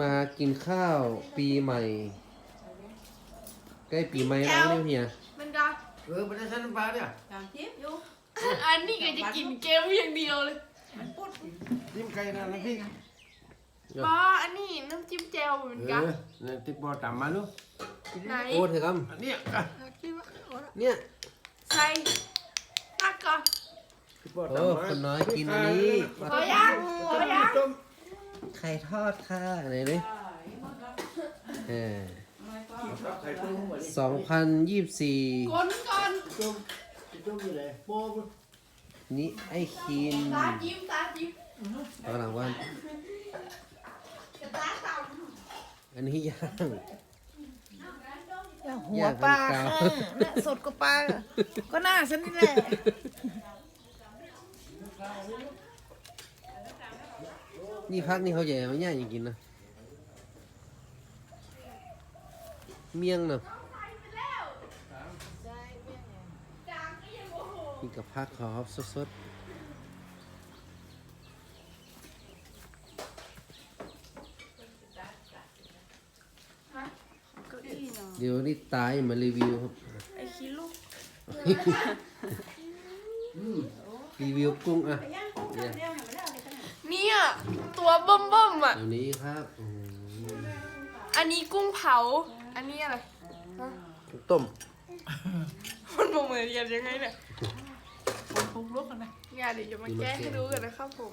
มากินข้าวปีใหม่ ใกล้ปีใหม่แล้วเนี่ยเฮียมันก็เออไม่ได้ใช้น้ำปลาเนี่ยตามทิพย์อยู่อันนี้ก็จะกินเกมอย่างเดียวเลยมันปุ๊ดจิ้มไก่นะน้ำพริกบออันนี้น้ำจิ้มแจ่วเหมือนเอกันอเนี่ยติ๊กบอตามมาลูกไหนโอ้เถอะครับอันเนี้ยอะเนี่ยใส่ตักก่อนติ๊ก บอโอ้ตามมาคนน้อยกินอันนี้พอยังพอยังต้มไข่ทอดค่ะไหนดิเออไข่ต้มหมดสองพันยี่สิบสี่คนก่อนต้มต้มอยู่เลยโป๊ะนี่ไอ้คินตาจิ้มตาจิ้มกำลังว่ากับตาต่อันนี้ย่าง หัวปลาค่ะน่ะสดกว่าปลาก็น่าฉันนี่แหละ นี่พักนี่เขาใหญ่เขาย่างอย่างกินนะ เมี่ยงนะนี่กับพักเขาครับสดำก็อีเนาะๆเดี๋ยวนี่ตายมารีวิวครับ ไอ้ขี้ลูก รีวิวกุ้งอะเนี่ยเนี่ยตัวเบิ่มเบิ่มๆอะ เดี๋ยวนี้ครับอืมอันนี้กุ้งเผา อันนี้อะไรฮะต้มมันบอกเหมือนกันยังไงเนี่ยคนปรุงลุกกันนะงานเดี๋ยวจะมาแก้ให้ดูกันนะครับผม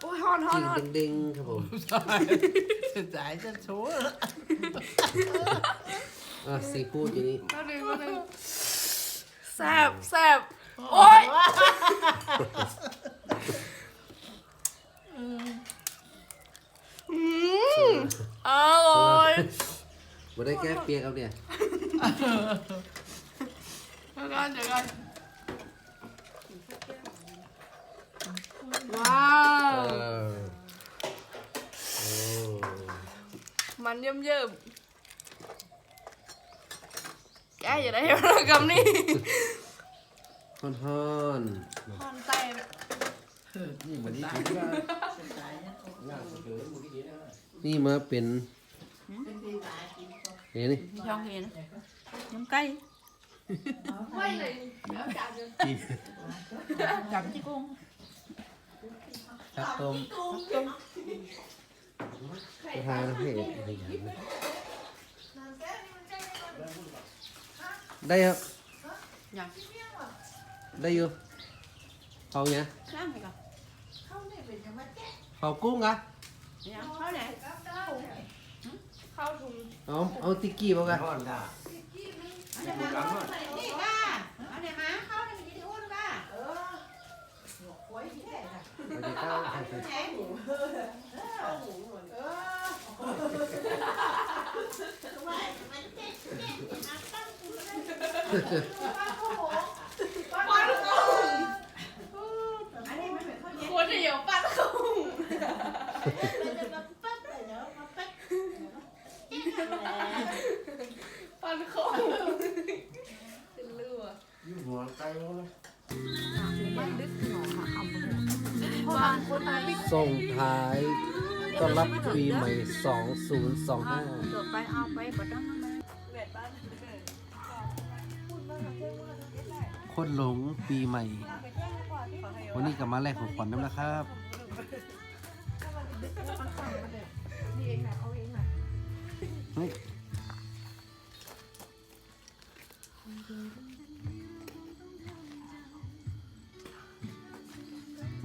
โอ้ยฮอนฮอนจิ้ฮอนงเด้งๆครับผมสายจะโชว์อะซีฟู้ดอย่างนี้ก็ดึงก็ดึงแซบแซบ โอ้ยอืมอร่อยมาได้แก้เปียกเอาเนี่ยเดี๋ยวกันเดี๋ยวกันว้าเอว อโอ้มันเยิ่มเยิ่มๆแกอย่าได้เห็นพฤติกรร มนี่ฮ้อนฮอนเต้นี่เหมือนที่กินว่าๆนี่มาเป็นเห็นนี่ช่องเห็นน้ำไก่ไม่เลยเดี๋ยวจับเลยจับที่กุ้งข้าวต้มจะทานให้เห็นได้ครับอย่างได้อยู่เขาเนี่ยน้ำไหมก่อนเขากุ้งอะอย่าเขาไหนเข้าถุงเอาเอาติ๊กกี้บอกกันทอดได้นี่ก้าเอาไหาเข้าไหนมีที่อ้วนก้าเออหวยที่ ไหนล่ะแหนหมูเออหมูเออ ปั้นเข้า อันนี้มัน เป็นข้าวเย็นคนเดียวปั้นเข้าปั้นเขาเป็นเลือดอยู่หัวไก่แล้วนะมันดึกหนอมาคำเพราะบางคนไม่ส่งท้ายต้อนรับปีใหม่เอาจ2025ดไปเอาไปบ่ต้องมาคนหลงปีใหม่ วันนี้กลับมาแลกของขวัญน้ำนะครับเฮ้ย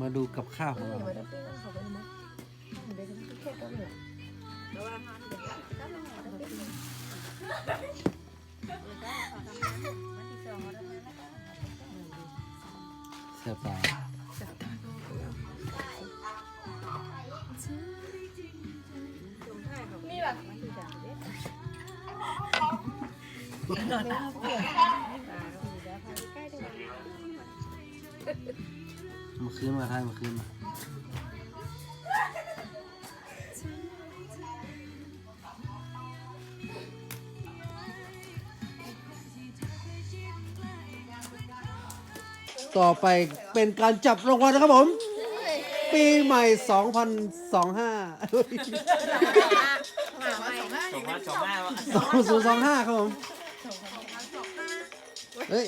มาดูกับข้าวของเรา เสียบตานี่แหละมาคืนมาทายมาคืนมา ต่อไปเป็นการจับรางวัลนะครับผม ปีใหม่ 2025สองห้าสองพันสองห้า2025 ครับผม เฮ้ย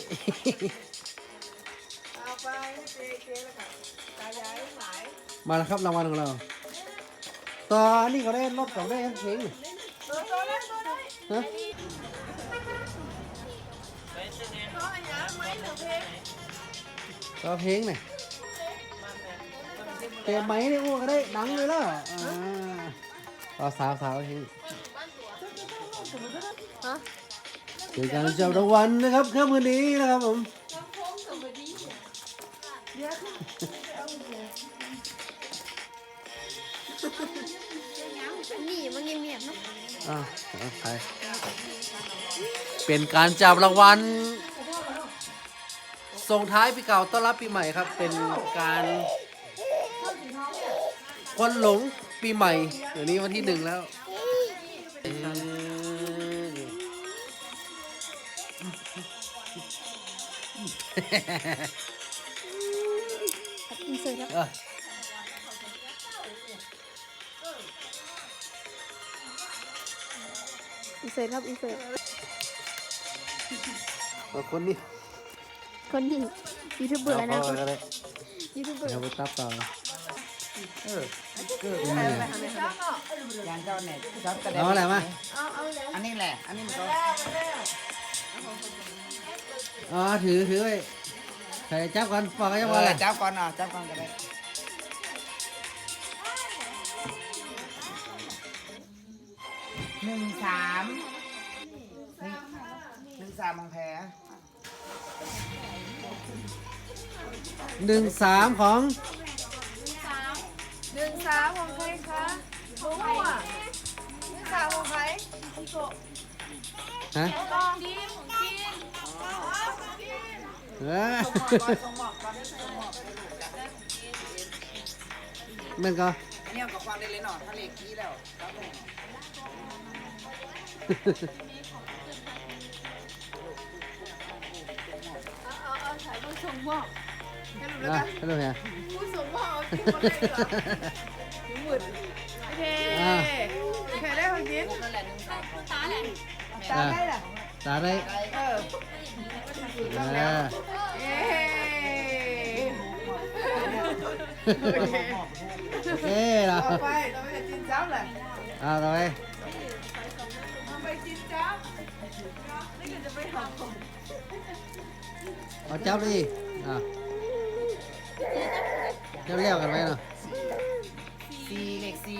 เอาไปให้เจ๊เจ๊แล้วค่ะตายายหลายมาแล้วครับรางวัลของเรา ตอนนี้ก็ได้รถของได้เพลงเออตัวได้ตัวได้ฮะ ต่อเพลงหน่อยเตะไหมเนี่ยโอ้ก็ได้ดังเลยล่ะอ่าต่อสาวสาวเพลงเจอการจับรางวัลนะครับค่ำคืนนี้นะครับผมนี่มันเงียบๆเนาะอ่าเอาไปเป็นการจับรางวัล ส่งท้ายปีเก่าต้อนรับปีใหม่ครับ เป็นการควันหลงปีใหม่เดี๋ยวนี้วันที่หนึ่งแล้วเอออินเสิร์ตครับเอ้ยอินเสิร์ตครับอินเสิร์ตเอาคนนี้ คนนี้ยูทูบเบอร์เอานะเข้าคนไปก็ได้ยูทูบเบอร์เดี๋ยวไปตับต่ออย่างเจ้าเนี่ยชอบกระเด็เอาอะไรมาอันนี้แหละ อันนี้มันก็อ๋อถือถือไว้ใส่จับกันปอกกันจับเอกันอเลยเจ้าก่อนอะเจ้าก่อนก็ได้หนึ่งสามนี่หนึ่งสามของแพ้ หนึ่งสามของหนึ่งสามของใครคะรู้อะหนึ่งสามของใครฮะลองดีของกินเออมันก็อันนี้เอากับความได้เลยเนาะถ้าเลขกี้แล้วครับผมเอาเอาเอาถ่ายรูปชมพ่อ ให้รู้แล้วอะกันให้ดูเนี่ยผู้สูงพ่อเอาที่คนได้เหรอถึงหมื่นโอเคโอเคได้ของกินนั่นแหละหนึ่งสามของตาได้เหรอตาได้เออเออเย้โอเคเราต่อไปเราไปจินจ้ำเลยเอาต่อไปเราไปจินจ้ำนี่ก็จะไปหาของเอาจับดิอะ เรียบๆกันไว้เนาะซีเลขซี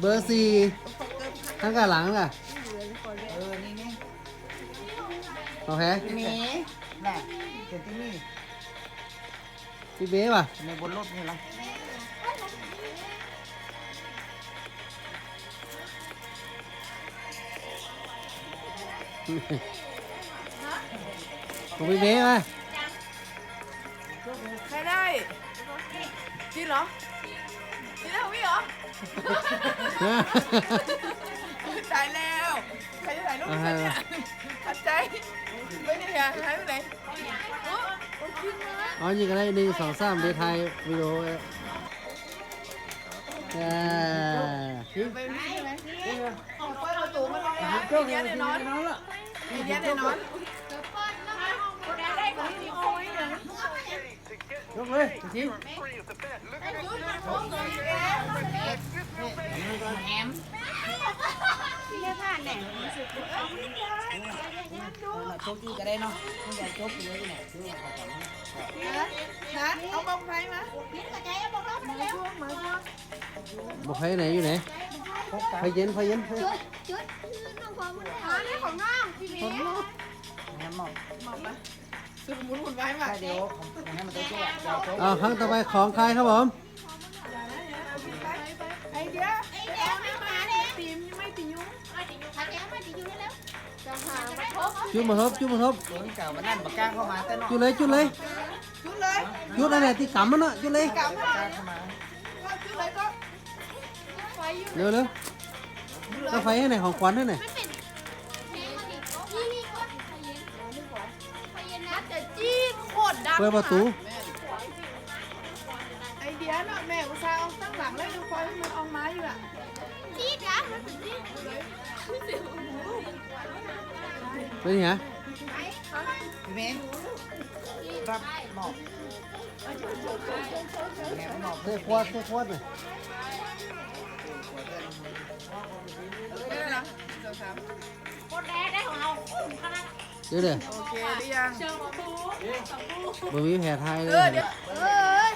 เบอร์สี่ข้างกับหลังล่ะเออ นี่นี่โอเคพี่หมีน่ะเห็นที่นี่พี่เบ๊ป่ะในบนรถนี่ละของพี่เบ๊ป่ะ ใครได้จินเหรอจินได้ของพี่เหรอ ตายแล้วใครจะถ่ายรูปกันเนี่ยขัดใจไม่ได้เหรอหายไปไหนโอ้โอ้กินมาอ๋อยิงกันได้หนึ่งสองสามเดทไทยวิดีโอไว้อ่าไปนี่ใช่ไหมเอาเปิดประตูมาเลยอะกินเยอะแน่นอนกินเยอะแน่นอนได้ของพี่โอ้ยนะ ยกเลยทีมแฮมเรียกผ่านแหน่โชคดีก็ได้เนาะไม่อยากโชคดีเลยเนี่ยซื้อมาก่อนนะนัดเอาบองไพมานี่กระจายบอกเราไปแล้วบอกให้ไหนอยู่ไหนไฟเย็นไฟเย็นไฟจุดจุดน้องความมันอ๋อนี่ของน้องพี่เลี้ยงแฮมหมอกมามา ซื้อหมุนหมุนไว้มาถ้าเดี๋ยวของแฮมมันต้องช่วยเดี๋ยวโชคอ่าครั้งต่อไปของใครครับผมไอเดียไอเดียไม่มาเลยตีมไม่ตียุ้งกระจายมาที่อยู่แล้วจะหามาทบจุดมาทบจุดมาทบโดนเก่ามันนั่นปากกล้าเข้ามาแต่เนาะจุดเลยจุดเลยจุดเลยจุดอะไรที่กำมันอะจุดเลยกลับปากกล้าเข้ามาก็จุดเลยก็ไฟอยู่เร็วเร็วก็ไฟให้ไหนของขวัญให้ไหนนี่นี่ก็ไเย็นไฟเย็นนะจะจี้โคตรดังเปิดประตูโแล้วเนาะแม่อุตส่าห์เอาตั้งหลังแล้วดูคอยให้มันเอาไม้อยู่อะจี๊ดนะมันเป็นจี๊ดเป็นไงพี่เมย์รับหมอกแม่หมอกเตะควดเตะควดหน่อยได้แล้วนะสองสามคนแรกได้ของเราขนาด เดี๋ยวเดี๋ยว โอเคหรือยัง บ่มีแผลไทยเล เออย เดี๋ยวเอ้ย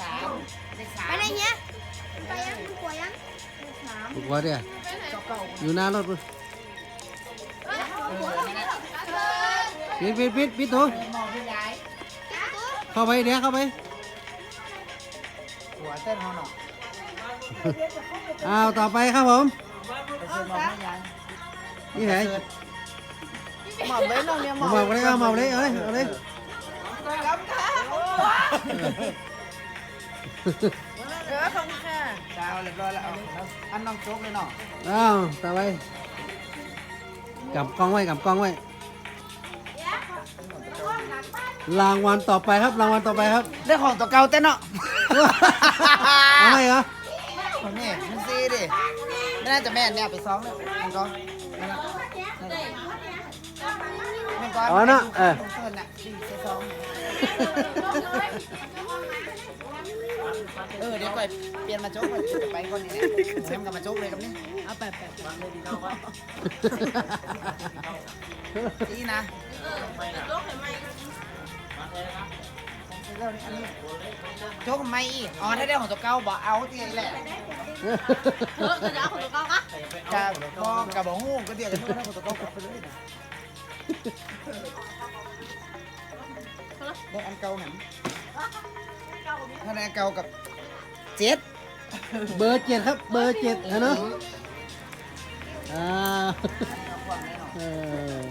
สามได้สาม ไปไหนเนี้ยไปยังดูกลัวยัง ถูกว่าเดี๋ยวอยู่หน้ารถพุ่นปิดปิดปิดปิดตัว หมอกพี่ยาย เข้าไปเดี๋ยวเข้าไป หัวเต้นหอหนอ อ้าวต่อไปครับผม นี่ไหนหมอบไว้น้องเนี่ยหมเอาอบหมอบเลยเอาหมอบเลยเอาเลยเอาเลยกำค่ะเออขอบคุณค่ะดาวเรียบร้อยแล้วเอาอันน้องโจ๊กเลยเนาะอ้าวต่อไปกำกล้องไว้กำกล้องไว้รางวัลต่อไปครับรางวัลต่อไปครับได้ของตัวเก่าเต้นเนาะเอาไหมเหรอนี่มันซีดิไม่น่าจะแม่นเนี่ยไปซ้อมเลยมันก็ นั่นน่ะมันก็เอานะเออเพิ่นน่ะดีใส่ซ้อมเออเดี๋ยวก่อนเปลี่ยนมาโจ๊กก่อนจะไปคนนี้เนี่ยแซมกับมาโจ๊กเลยกับนี่เอาไปไปดีนะโจ๊กไม่อีกอ๋อถ้าได้ของตัวเก่าบอกเอาที่แหละเออจะเอาของตัวเก่าปะกาก็กาบอกฮู้ก็เดี๋ยวจะพูดให้คนตัวเก่ากลับไปเลยนะ ได้อันเก่าหันถ้าได้อันเก่ากับเจ็ดเบอร์เจ็ดครับ เบอร์เจ็ดนะเนาะอ่าเออ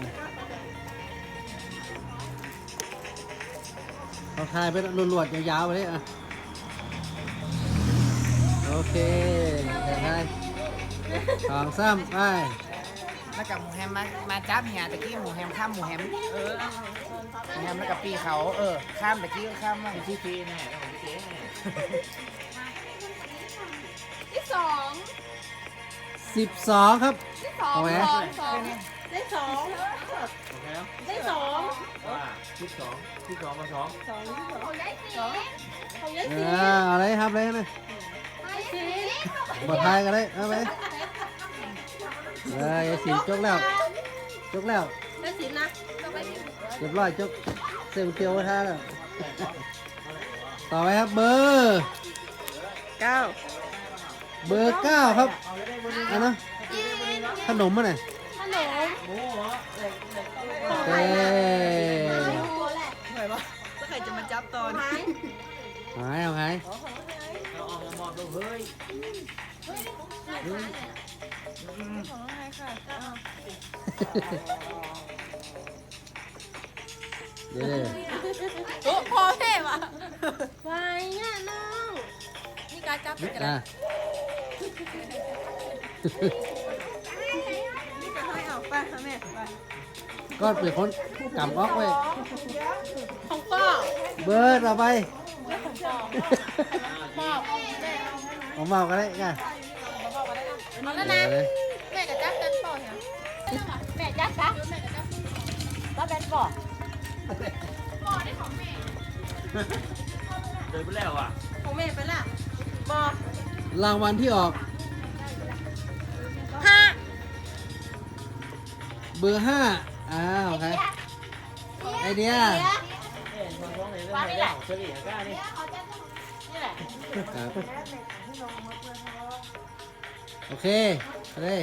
เขาทายไปรวดๆยาวๆไปเลยอะโอเคทายสองสามไป แล้วกับหมูแฮมมามาจับเหียตะกี้หมูแฮมข้ามหมูแฮมเออหมูแฮมแล้วกับปีเขาเออข้ามตะกี้ก็ข้ามว่าพี่พีแน่ของพี่เจ๊ที่สองสิบสองครับที่สองไหมสองสองได้สองโอเคครับได้สองว่าที่สองที่สองมาสองของยายสีของยายเอสีอเอาเลยครับเลยนะยายสีบททายกันเลยเอาไป เลยสิจกแล้ว จกแล้วยายสีนะต่อไปเรียบร้อยจกเสียงเตียวไว้ท่าแล้ว ต่อไปครับเบอร์เก้าเบอร์เก้าครับอันนะขนมมาไหนอยขนมเอ้ตัวแหละเหนื่อยปะถ้าใครจะมาจับตอนไม้หายเอาหายเราออกมามอบดูเฮ้ย ของน้องไฮค่ะเดี๋ยวโอ้พอเท่ว่ะไว้เนี่ยน้องนี่การจับเป็นๆกันอะนี่การให้เอาไปค่ะแม่ไปก็เป็นคนกำออกไว้ของพ่อเบอร์ต่อไปพ่อผมบอกกันเลยกัน เอาแล้วนะ แม่กับจับกันต่อเนี่ยแม่จับจ้ะก็เป็นบ่เดินไปแล้วอะของแม่ไปละบ่รางวัลที่ออกห้าเบอร์ห้าอ้าวใครไอเดียเอ๊ะมาท้องไหนเรื่องไหนของเฉลี่ยก้านี่นี่แหละ โอเคเอาเลย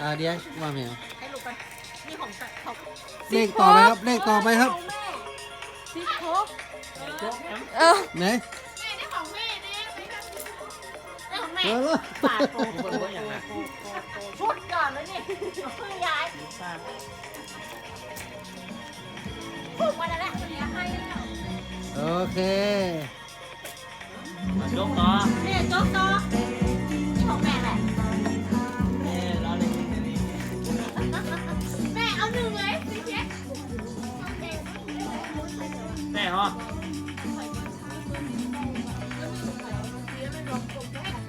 อ่าเดียวว่าแมวให้ลูกไปนี่ของของเลขต่อไปครับเลขต่อไปครับซิโคโจ๊กแอมเออไหนแม่ได้ของแม่เนี่ยได้ของแม่เออปาดโมีคนรู้อย่างไรชุดก่อนแล้วนี่เพิ่งย้ายพูดมาแล้วแหละเดี๋ยวให้แล้วโอเค ยกต่อเนี่โจ๊กโตที่ของแม่แหละ เอ้ยรอเล่นกันดีแม่เอาหนึ่งเลยสิเจ๊แน่ฮ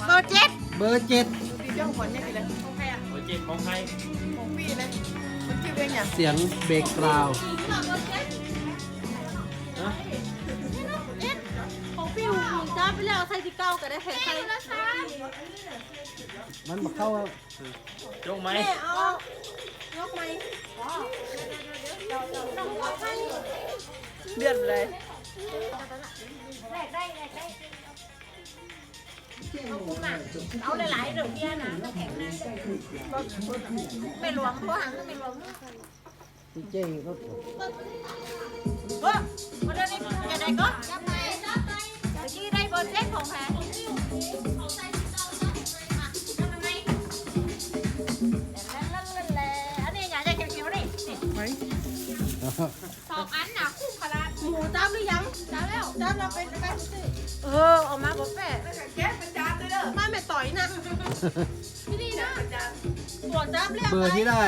เบอร์เจ็ดเบอร์เจ็ดพี่เจ้าขวัญไม่มีเลยของแม่หัเจ็บของใครของพี่เลยมันชื่อเรื่ององเสียงเบรกกราวเาไปแล้วใส่ที่เก้าก็ได้ใส่ใส่มันมาเข้าจงไหมแม่เอายกไหมเลือดเลยเอาหลายๆเดี๋ยวเพี้ยนะแข็งนะไม่หลวมตัวหางก็ไม่หลวมพี่เจ้รถเออมาเดินนี่จะได้ก็ มื่อกี้ได้เบอร์เซ็ตของแพ้อันนี้อยากจะเขียวๆนี่ไหมสองอันน่ะคู่ขนาดหมูจ้าหรือยังจ้าแล้วจ้าเราเป็นไปเออออกมาบอกแม่แก๊สเป็นจานด้วยเด้อมาแม่ต่อยนะที่นี่นะเป็นจานตรวจจ้าแล้วเบอร์ที่ได้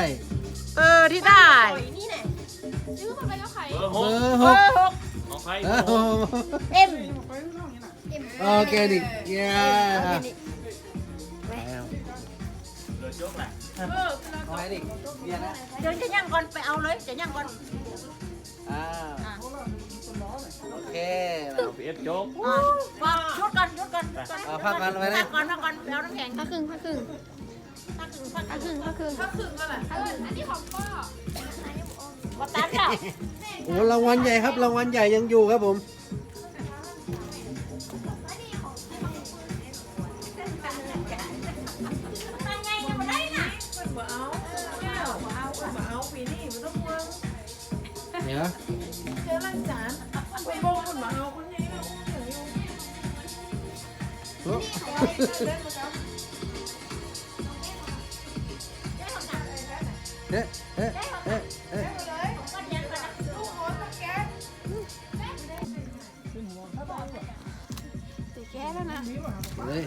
เออที่ได้ต่อยนี่แน่ซื้อมาไปแล้วใครเบอร์หเบกอร์หกของใครเออเอ็ม โอเคดิเย้เดือดยกแหละเอาไว้ดิเบียร์นะเดี๋ยวจะย่างก่อนไปเอาเลยจะย่างก่อนอ่าโอเคเอาพีเอฟโจ๊กว่าชุดก่อนชุดก่อนเอาพักกันไว้พันะกก่อนพักก่อนไปเอาน้ำแข็งพักครึ่งพักครึ่งพักครึ่งพักครึ่งพักครึ่งถ้าครึ่งก็แหละอันนี้ของพ่อมาตัดแล้วโอ้รางวัลใหญ่ครับรางวัลใหญ่ยังอยู่ครับผม เล่นมาครับเอ๊ะเอ๊ะเอ๊ะเอ๊ะแก้แล้วนะเลย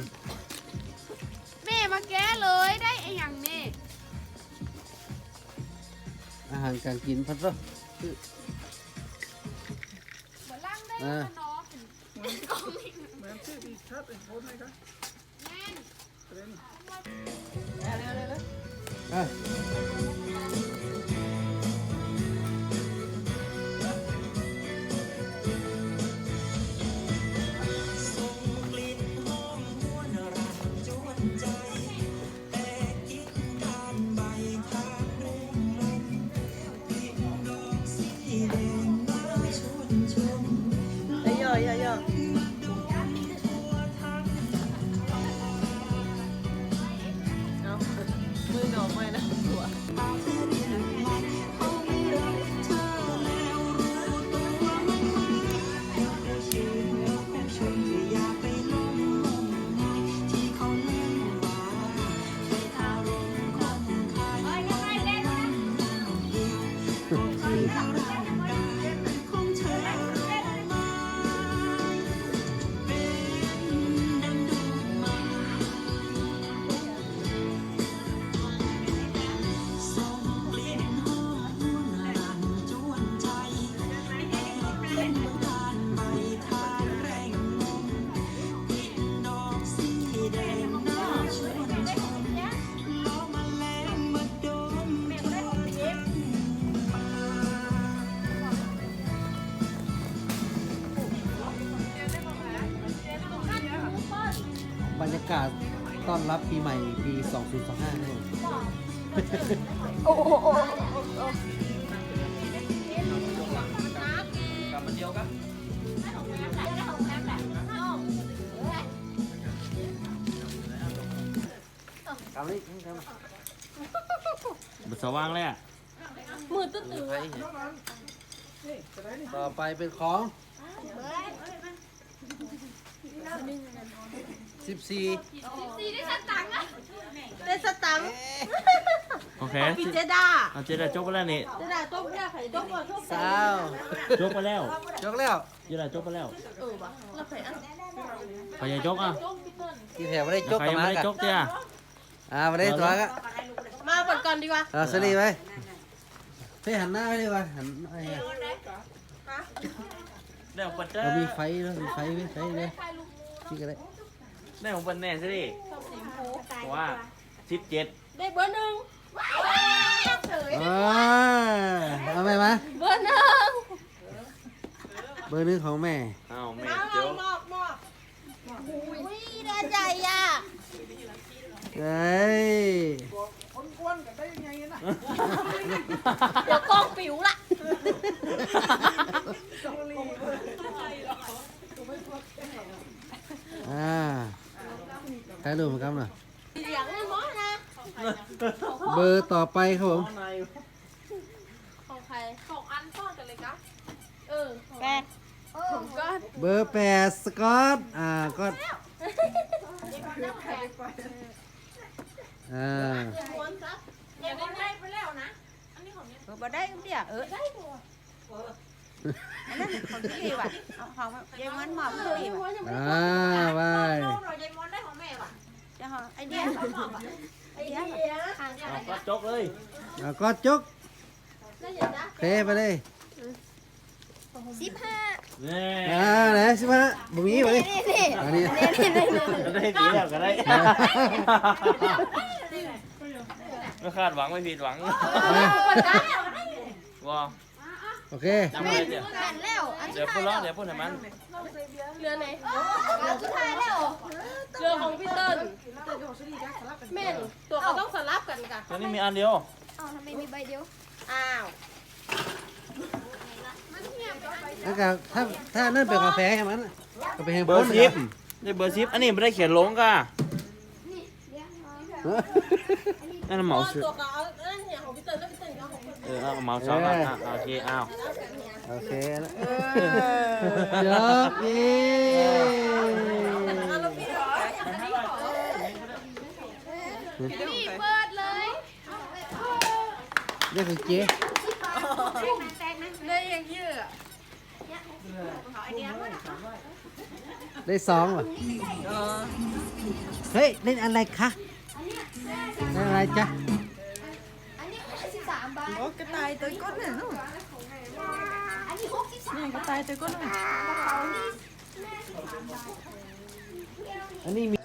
แม่มาแก้เลยได้ไอ้ยังนี่อาหารการกินพัดวะเหมือนล่างได้อ่าน้องเหมือนชื่อที่ชาติเป็นคนไหมครับ อะเย บรรยากาศต้อนรับปีใหม่ปี 2025นี่ก ว่างเลยอะมือตื้อตื้อต่อไปเป็นของ14สีได้สตังค์อะได้สตังค์โอเคพี่เจด้าเอาเจ๊ได้โจ๊กไปแล้วนี่เจด้าต้มได้ไข่ต้มก่อนทุกสาวโจ๊กไปแล้วยกแล้วเจ๊ได้โจ๊กไปแล้วเออวะเราใส่อันใครยังโจ๊กอะต้มพี่เติ้ลที่แถวไม่ได้จกใครกับยังมาไม่ได้กันโจ๊กเจ๊อะ อ่าไม่ได้ตัวก็มาก่อนก่อนดีกว่าเอาสลีไปเฮ้ยหันหน้าไปดีกว่าหันไอ้เนี่ยได้ของปันเจ้าเรามีไฟแล้วมีไฟไหมไฟเลยที่ก็ได้ได้ของปันแน่สิดิชอบสีชมพูบอกว่าสิบเจ็ดได้เบอร์หนึ่งอ่าเอาไหมมาเบอร์หนึ่งเบอร์หนึ่งของแม่ อ้าวแม่ เอา เจียว หมอกหมอกอุ้ยได้ใจอะ เฮ้ย เดี๋ยวกล้องปิ๋วละ อ่าถ่ายรูปมาครับหน่อยเสียงเลยมอนะเบอร์ต่อไปครับผมของใครสองอันซ่อนกันเลยกะเออแปดผมก็เบอร์แปดสกอตอ่าก็อ่า ม้วนซับอย่าได้ได้ไปแล้วนะ อันนี้ของเนี้ยบ่ได้เดี๋ยวเออได้ตัวอันนั้นของพี่ว่ะเอาของยายมันหมอบพี่ว่ะอ่าไปโน่นเรายายม้วน ไม่คาดหวังไม่ผิดหวังอะว้าโอเคจำเลยเดี๋ยวกันแล้วอันเดี๋ยวพูดแล้วเดี๋ยวพูดให้มันเรือไหนเรือสุดท้ายแล้วเรือของพี่เติ้ลแม่นตัวเขาต้องสลับกันกะตัวนี้มีอันเดียวอ้าวทำไมมีใบเดียวอ้าวแล้วก็ถ้าถ้านั่นเป็นกาแฟใช่ไหมก็ไปแฮงเบอร์นะสิคบรับนี่เบอร์สิบอันนี้ไม่ได้เขียนลงก่ะ นั่นเหมาซื้อตัวเขาเอาเอ้ยอย่างของพี่เติ้ลแล้วพี่เติ้ลก็ของพี่เออเอาเหมาสองอะอะโอเคอ้าวโอเคนะเดี๋ยวเย้นี่เปิดเลยเรียกคุณเจ๊เลยอย่างเยอะได้สองว่ะเฮ้ยเล่นอะไรคะ เล่นอะไรจ๊ะโอ้กระต่ายตัวก้นน่ะนู่นนี่กระต่ายตัวก้นน่ะอันนี้มี